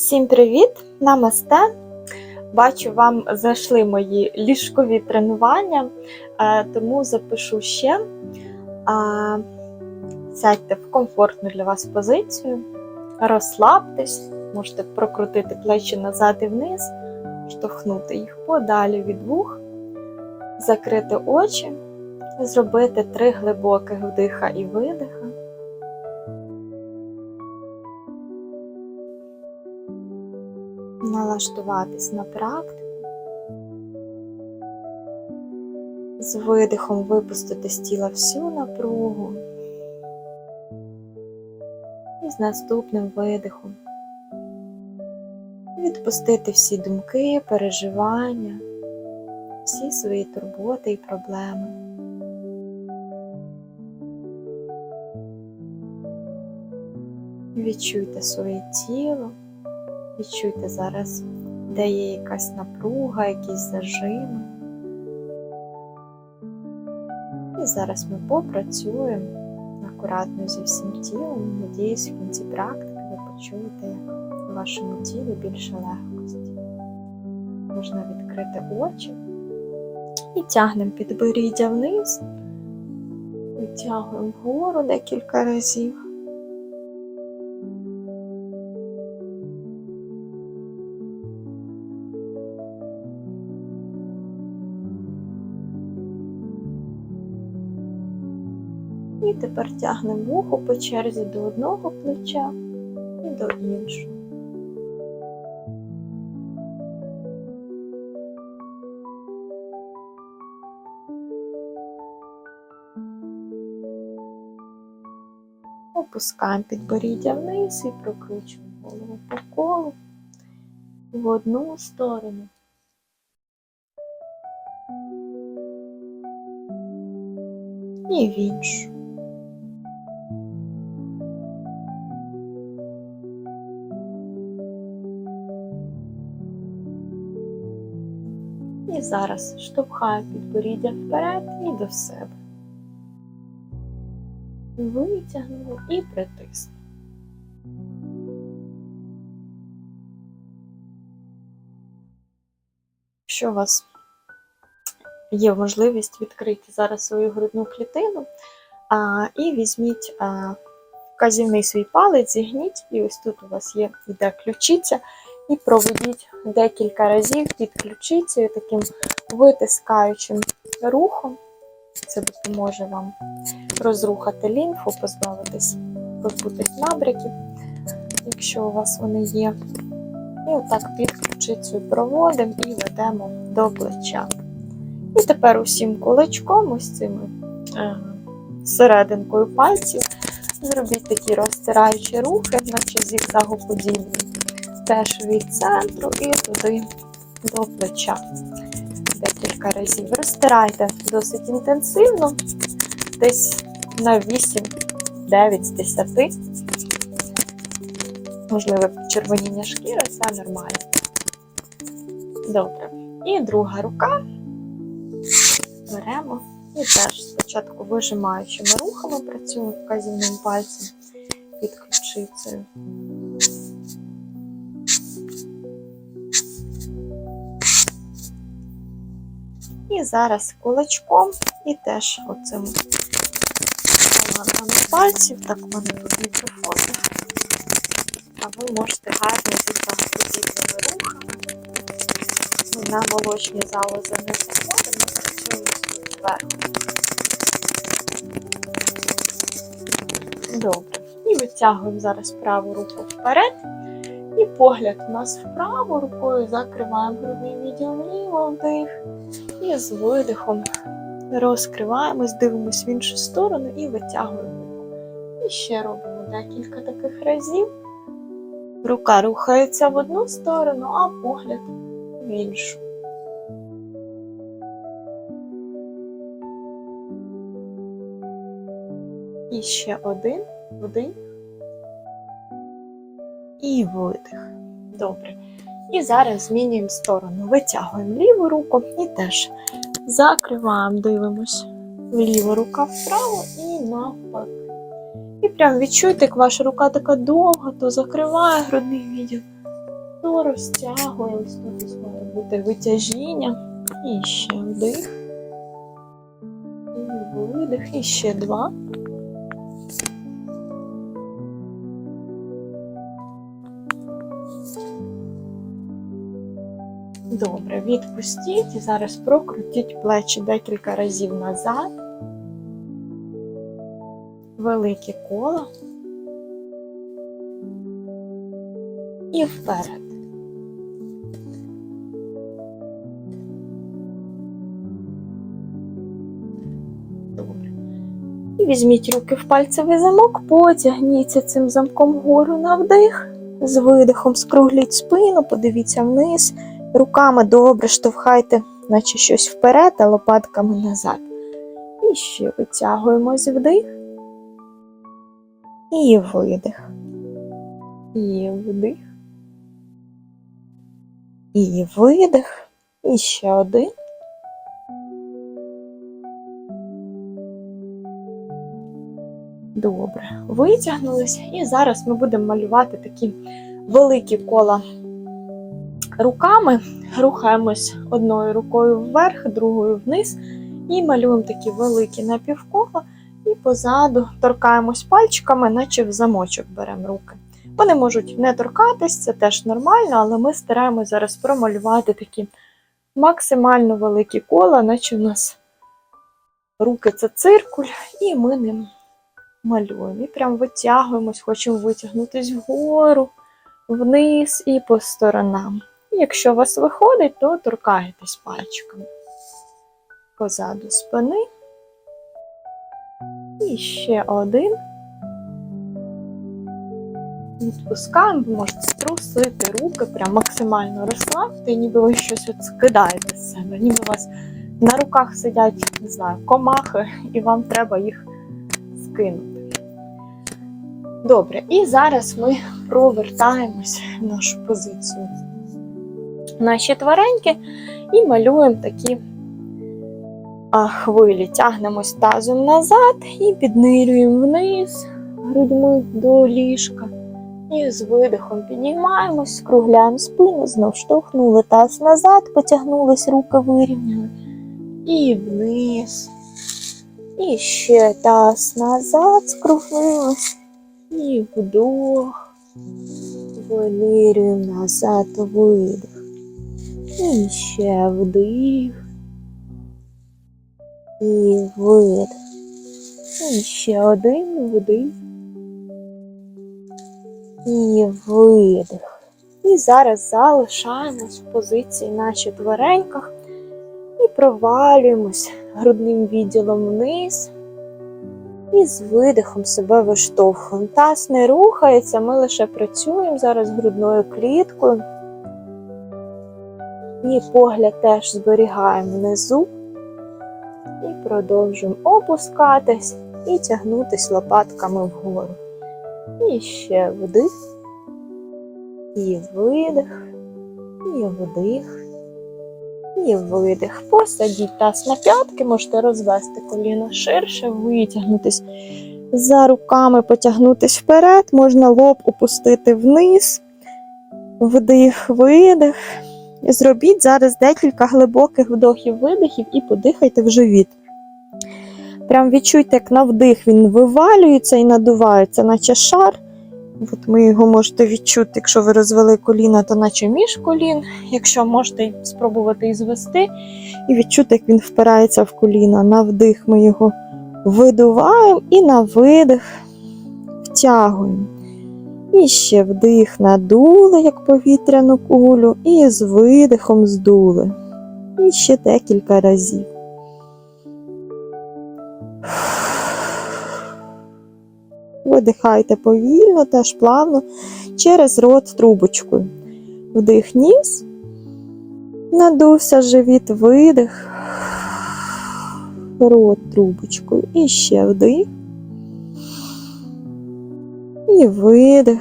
Всім привіт! Намасте! Бачу, вам зайшли мої ліжкові тренування, е, тому запишу ще. Сядьте в комфортну для вас позицію, розслабтесь, можете прокрутити плечі назад і вниз, штовхнути їх подалі від вух, закрити очі, зробити три глибоких вдиха і видиха. Налаштуватись на практику. З видихом випустити з тіла всю напругу. І з наступним видихом відпустити всі думки, переживання, всі свої турботи і проблеми. Відчуйте своє тіло. Відчуйте зараз, де є якась напруга, якісь зажими. І зараз ми попрацюємо акуратно зі всім тілом. Надіюсь, в кінці практики ви почуєте, як в вашому тілі більше легкості. Можна відкрити очі і тягнемо підборіддя вниз, витягуємо вгору декілька разів. Тепер тягнемо вухо по черзі до одного плеча і до іншого. Опускаємо підборіддя вниз і прокручуємо голову по колу в одну сторону. І в іншу. Зараз штовхаю підборіддя вперед і до себе. Витягнули і притиснули. Якщо у вас є можливість відкрити зараз свою грудну клітину а, і візьміть а, вказівний свій палець, зігніть, і ось тут у вас є іде ключиця, і проведіть декілька разів під ключицею таким витискаючим рухом. Це допоможе вам розрухати лімфу, позбавитись, позбутись набряків, якщо у вас вони є. І отак під ключицею проводимо і ведемо до плеча. І тепер усім кулачком, ось цими е, серединкою пальців, зробіть такі розтираючі рухи, наче зігзагоподібні. Теж від центру і туди до плеча. Декілька разів. Розтирайте досить інтенсивно, десь на 8-9 з 10. Можливе червоніння шкіри, це нормально. Добре. І друга рука. Беремо і теж спочатку вижимаючими рухами працюємо вказівним пальцем під ключицею. І зараз кулачком і теж оцим пальців, так в мене тут мікрофон. А ви можете гарно зігзагоподібними рухами. Ми на молочні залози не заходимо, працюємо зверху. Добре. І витягуємо зараз праву руку вперед. І погляд у нас вправо рукою закриваємо грудний відділ вліво, вдих. І з видихом розкриваємось, дивимось в іншу сторону і витягуємо. І ще робимо декілька таких разів. Рука рухається в одну сторону, а погляд в іншу. І ще один вдих і видих. Добре. І зараз змінюємо сторону. Витягуємо ліву руку і теж закриваємо, дивимось. Ліва рука вправо і навпаки. І прям відчуйте, як ваша рука така довга, то закриває грудний відділ, то розтягує. Ось тут має бути витяжіння. І ще вдих. І видих. І ще два. Добре, відпустіть і зараз прокрутіть плечі декілька разів назад. Велике коло. І вперед. Добре. І візьміть руки в пальцевий замок, потягніться цим замком вгору на вдих. З видихом скругліть спину, подивіться вниз. Руками добре штовхайте, наче щось вперед, а лопатками назад. І ще витягуємось вдих. І видих. І вдих. І видих. І ще один. Добре. Витягнулись. І зараз ми будемо малювати такі великі кола руками. Рухаємось одною рукою вверх, другою вниз. І малюємо такі великі напівкола. І позаду торкаємось пальчиками, наче в замочок беремо руки. Вони можуть не торкатись, це теж нормально, але ми стараємось зараз промалювати такі максимально великі кола, наче у нас руки це циркуль, і ми ним малюємо. І прям витягуємось, хочемо витягнутись вгору, вниз і по сторонам. Якщо у вас виходить, то торкаєтесь пальчиками позаду спини. І ще один. Відпускаємо, ви можете струсити руки, прям максимально розслабте, ніби ви щось от скидаєте з себе, ніби у вас на руках сидять, не знаю, комахи, і вам треба їх скинути. Добре, і зараз ми провертаємось в нашу позицію. Наші твареньки і малюємо такі хвилі. Тягнемось тазом назад і піднирюємо вниз грудьми до ліжка. І з видихом піднімаємось, скругляємо спину, знов штовхнули таз назад, потягнулись, руки вирівняли. І вниз. І ще таз назад скруглились. І вдох. Винирюємо назад видих. І ще вдих. І видих. І ще один вдих. І видих. І зараз залишаємось в позиції на четвереньках і провалюємось грудним відділом вниз. І з видихом себе виштовхуємо. Таз не рухається, ми лише працюємо зараз грудною кліткою. І погляд теж зберігаємо внизу. І продовжуємо опускатись і тягнутись лопатками вгору. І ще вдих, і видих, і вдих, і видих. Посадіть таз на п'ятки, можете розвести коліно ширше, витягнутись за руками, потягнутись вперед, можна лоб опустити вниз, вдих, видих. Зробіть зараз декілька глибоких вдохів-видихів і подихайте в живіт. Прям відчуйте, як на вдих він вивалюється і надувається, наче шар. От ми його можете відчути, якщо ви розвели коліна, то наче між колін. Якщо можете спробувати і звести, і відчути, як він впирається в коліна. На вдих ми його видуваємо і на видих втягуємо. І ще вдих надули, як повітряну кулю, і з видихом здули. І ще декілька разів. Видихайте повільно, теж плавно через рот трубочкою. Вдих ніс, надувся живіт, видих, рот трубочкою. І ще вдих. І видих.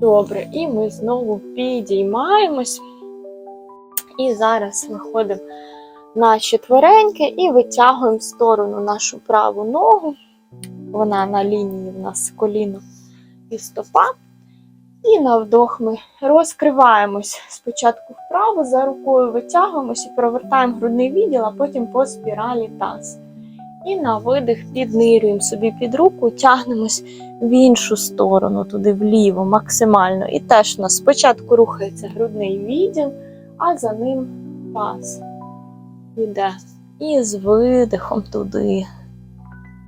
Добре, і ми знову підіймаємось. І зараз виходимо на четвереньки і витягуємо в сторону нашу праву ногу. Вона на лінії в нас коліно і стопа. І на вдох ми розкриваємось спочатку вправо, за рукою витягуємось і провертаємо грудний відділ, а потім по спіралі таз. І на видих піднирюємо собі під руку, тягнемось в іншу сторону, туди вліво, максимально. І теж у нас спочатку рухається грудний відділ, а за ним таз. Іде. І з видихом туди.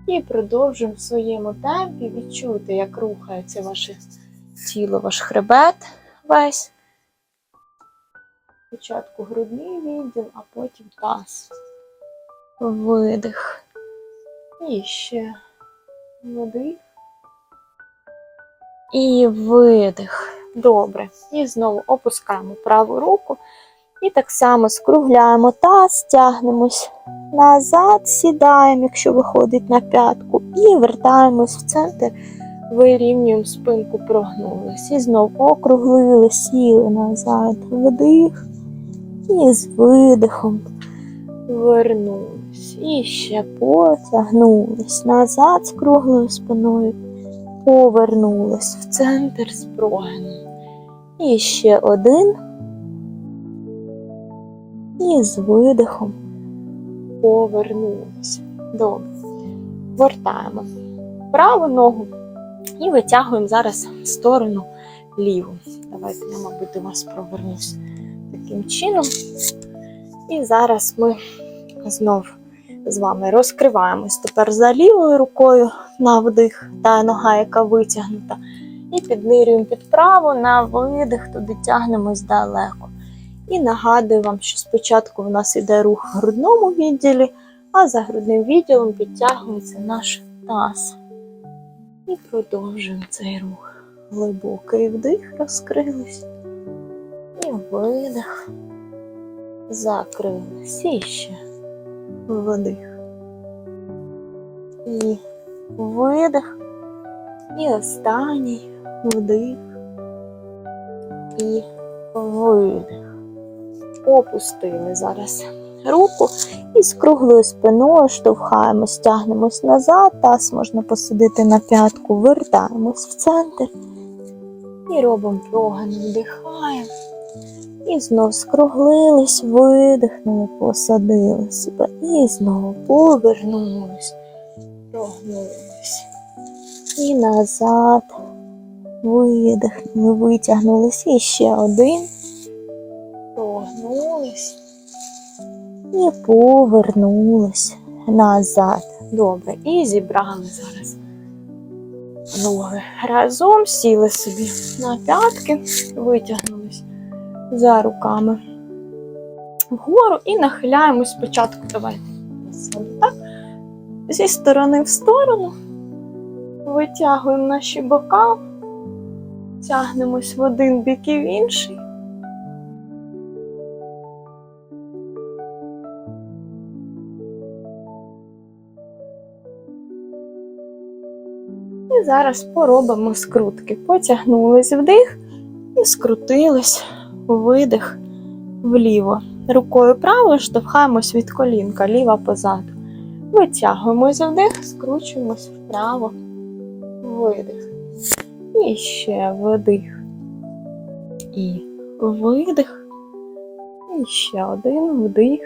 І продовжуємо в своєму темпі відчути, як рухається ваше тіло, ваш хребет весь. Спочатку грудний відділ, а потім таз. Видих. І ще вдих. І видих. Добре. І знову опускаємо праву руку. І так само скругляємо таз, тягнемось назад, сідаємо, якщо виходить на п'ятку, і вертаємось в центр, вирівнюємо спинку, прогнулись. І знов округлили, сіли назад, вдих. І з видихом вернулись. І ще потягнулись назад з круглою спиною, повернулись в центр з. І ще один. І з видихом повернулись. Добре. Вертаємо праву ногу і витягуємо зараз в сторону ліву. Давайте я, мабуть, до вас провернусь таким чином. І зараз ми знов з вами розкриваємось тепер за лівою рукою на вдих, та нога, яка витягнута. І піднирюємо під праву на видих, туди тягнемось далеко. І нагадую вам, що спочатку в нас йде рух в грудному відділі, а за грудним відділом підтягується наш таз. І продовжуємо цей рух. Глибокий вдих, розкрились. І видих. Закрились. І ще вдих. І видих. І останній вдих. І видих опустили зараз руку і з круглою спиною штовхаємось, тягнемось назад, таз можна посадити на п'ятку, вертаємось в центр і робимо прогин, вдихаємо. І знов скруглились, видихнули, посадили себе. І знову повернулись, прогнулись. І назад. Видихнули, витягнулись. І ще один прогнулись і повернулись назад. Добре, і зібрали зараз ноги разом, сіли собі на п'ятки, витягнулись за руками вгору і нахиляємось спочатку. Давайте так. Зі сторони в сторону. Витягуємо наші бока, тягнемось в один бік і в інший. І зараз поробимо скрутки. Потягнулись вдих і скрутились видих вліво. Рукою правою штовхаємось від колінка, ліва позаду. Витягуємось вдих, скручуємось вправо, видих. І ще вдих. І видих. І ще один вдих.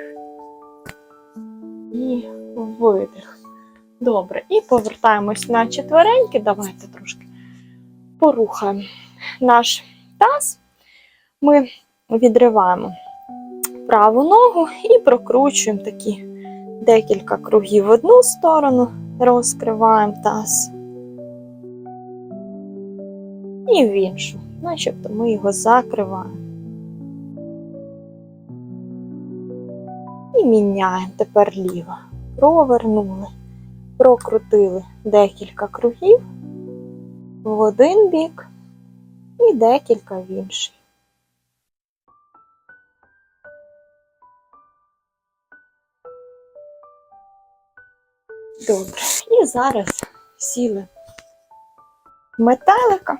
І видих. Добре, і повертаємось на четвереньки. Давайте трошки порухаємо наш таз. Ми відриваємо праву ногу і прокручуємо такі декілька кругів в одну сторону, розкриваємо таз. І в іншу, начебто ми його закриваємо. І міняємо тепер ліво. Провернули прокрутили декілька кругів в один бік і декілька в інший. Добре. І зараз сіли. Метелика,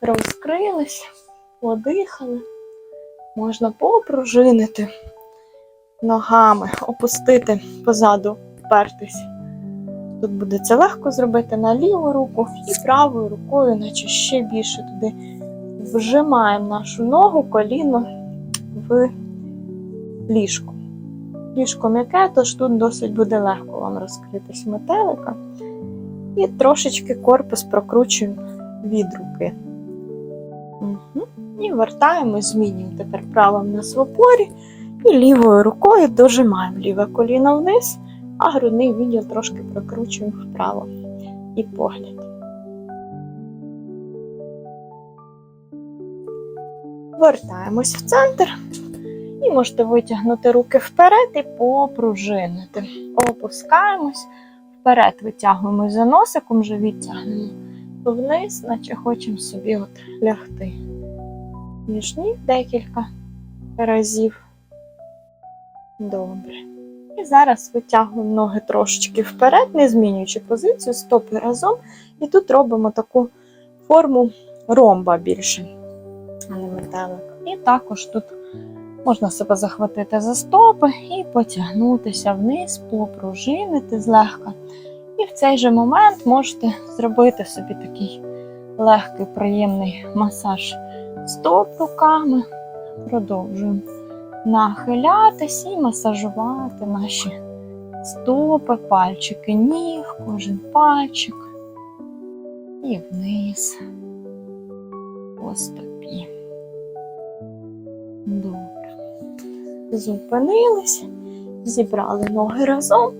розкрились, подихали, можна попружинити ногами, опустити позаду, впертись. Тут буде це легко зробити. На ліву руку і правою рукою, наче ще більше туди вжимаємо нашу ногу, коліно в ліжко. Ліжко м'яке, тож тут досить буде легко вам розкритись метелика. І трошечки корпус прокручуємо від руки. Угу. І вертаємо, змінюємо тепер правим на свопорі. І лівою рукою дожимаємо ліве коліно вниз, а грудний відділ трошки прокручуємо вправо. І погляд. Вертаємось в центр. І можете витягнути руки вперед і попружинити. Опускаємось, вперед витягуємось за носиком, живіт тягнемо вниз, наче хочемо собі от лягти. Між ніг декілька разів. Добре. І зараз витягуємо ноги трошечки вперед, не змінюючи позицію, стопи разом. І тут робимо таку форму ромба більше, а не метелика. І також тут можна себе захватити за стопи і потягнутися вниз, попружинити злегка. І в цей же момент можете зробити собі такий легкий, приємний масаж стоп руками. Продовжуємо нахилятись і масажувати наші стопи, пальчики ніг, кожен пальчик. І вниз по стопі. Добре. Зупинились, зібрали ноги разом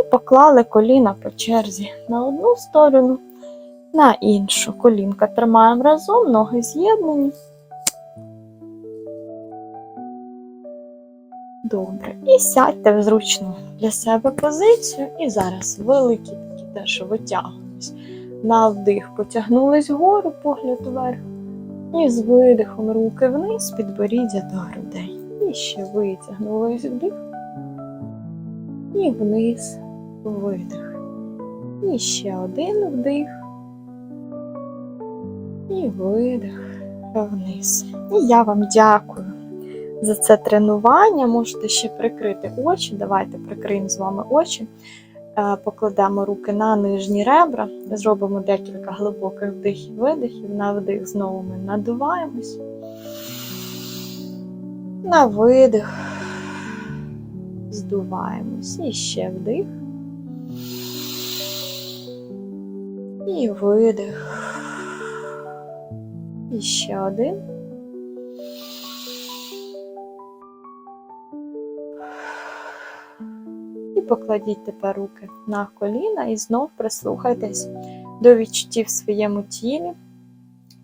і поклали коліна по черзі на одну сторону, на іншу. Колінка тримаємо разом, ноги з'єднані. Добре. І сядьте в зручну для себе позицію. І зараз великі такі теж витягуємось. На вдих потягнулись вгору, погляд вверх. І з видихом руки вниз, підборіддя до грудей. І ще витягнулись вдих. І вниз видих. І ще один вдих. І видих вниз. І я вам дякую за це тренування. Можете ще прикрити очі. Давайте прикриємо з вами очі. Е, Покладемо руки на нижні ребра, зробимо декілька глибоких вдихів, видихів. На вдих знову ми надуваємось. На видих здуваємось. І ще вдих. І видих. І ще один. І покладіть тепер руки на коліна і знов прислухайтесь до відчуттів в своєму тілі,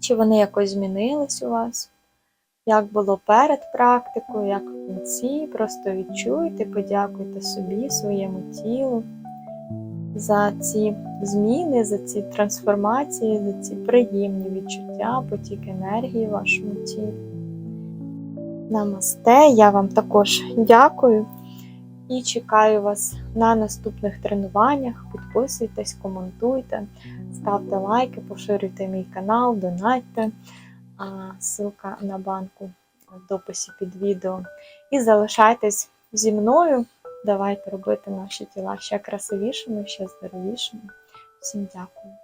чи вони якось змінились у вас, як було перед практикою, як в кінці. Просто відчуйте, подякуйте собі, своєму тілу за ці зміни, за ці трансформації, за ці приємні відчуття, потік енергії в вашому тілі. Намасте, я вам також дякую і чекаю вас на наступних тренуваннях. Підписуйтесь, коментуйте, ставте лайки, поширюйте мій канал, донатьте. Ссылка на банку в дописі під відео. І залишайтесь зі мною. Давайте робити наші тіла ще красивішими, ще здоровішими. Всім дякую.